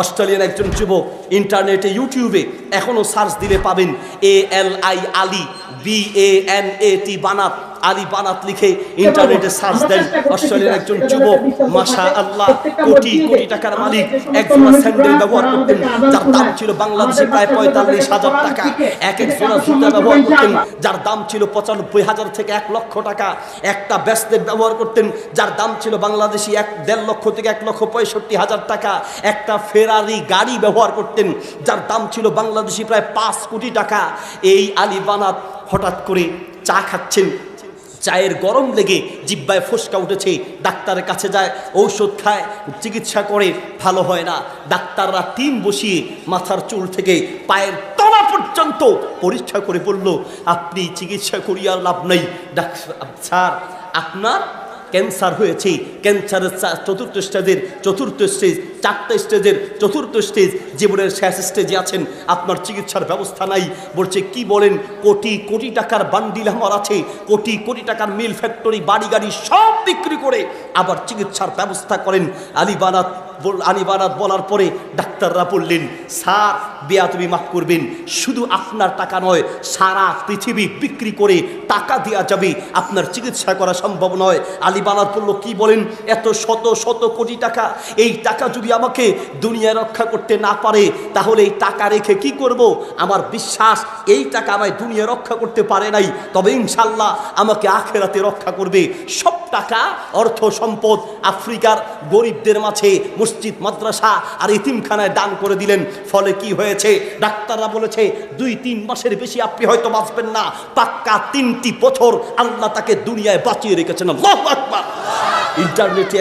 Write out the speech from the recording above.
Australian একজন যুবক ইন্টারনেটে, ইউটিউবে এখনও সার্চ দিলে পাবেন A L I Ali B A N A T Banat. Ali Banat লিখে ইন্টারনেটে সার্চ দেন অস্ট্রেলিয়ার একজন যুবক মাশা আল্লাহ কোটি কোটি টাকার মালিক। একজোড়া স্যান্ডেল ব্যবহার করতেন যার দাম ছিল বাংলাদেশে প্রায় পঁয়তাল্লিশ হাজার টাকা। এক এক জোড়া জুতা ব্যবহার করতেন যার দাম ছিল পঁচানব্বই হাজার থেকে এক লক্ষ টাকা। একটা ব্যাসলেট ব্যবহার করতেন যার দাম ছিল বাংলাদেশি এক দেড় লক্ষ থেকে এক লক্ষ পঁয়ষট্টি হাজার টাকা। একটা ফেরারি গাড়ি ব্যবহার করতেন যার দাম ছিল বাংলাদেশি প্রায় পাঁচ কোটি টাকা। এই আলী বানাত হঠাৎ করে চা খাচ্ছেন চায়ের গরম লেগে জিব্বায় ফসকা উঠেছে। ডাক্তারের কাছে যায়, ঔষধ খায়, চিকিৎসা করে, ভালো হয় না। ডাক্তাররা টিম বসিয়ে মাথার চুল থেকে পায়ের তলা পর্যন্ত পরীক্ষা করে বলল, আপনি চিকিৎসা করিয়া লাভ নেই। ডাক্তার, স্যার, আপনার ক্যান্সার হয়েছে। ক্যান্সারের চতুর্থ স্টেজের, চতুর্থ স্টেজ, চারটে স্টেজের, চতুর্থ স্টেজ জীবনের শেষ স্টেজে আছেন। আপনার চিকিৎসার ব্যবস্থা নাই। বলছে, কি বলেন? কোটি কোটি টাকার বান্ডিল আমার আছে। কোটি কোটি টাকার মিল ফ্যাক্টরি বাড়ি গাড়ি সব বিক্রি করে আবার চিকিৎসার ব্যবস্থা করেন। আলিবানাত বল আলিবানাত বলার পরে ডাক্তাররা বললেন, স্যার বেয়া তুমি মাফ করবেন। শুধু আপনার টাকা নয়, সারা পৃথিবী বিক্রি করে টাকা দেওয়া যাবে। আপনার চিকিৎসা করা সম্ভব নয়। আলিবানাত বলল, কি বলেন? এত শত শত কোটি টাকা। এই টাকা যদি আমাকে দুনিয়া রক্ষা করতে না পারে, তাহলে এই টাকা রেখে কি করব? আমার বিশ্বাস, এই টাকা আমায় দুনিয়া রক্ষা করতে পারে নাই। তবে ইনশাল্লাহ আমাকে আখেরাতে রক্ষা করবে। সব টাকা, অর্থ সম্পদ আফ্রিকার গরিবদের মাঝে মসজিদ, মাদ্রাসা আর ইতিমখানায় দান করে দিলেন। ফলে কি হয়েছে? ডাক্তাররা বলেছে, দুই তিন মাসের বেশি আপনি হয়তো বাঁচবেন না। পাক্কা তিনটি বছর আল্লাহ তাকে দুনিয়ায় বাঁচিয়ে রেখেছেন। ইন্টারনেটে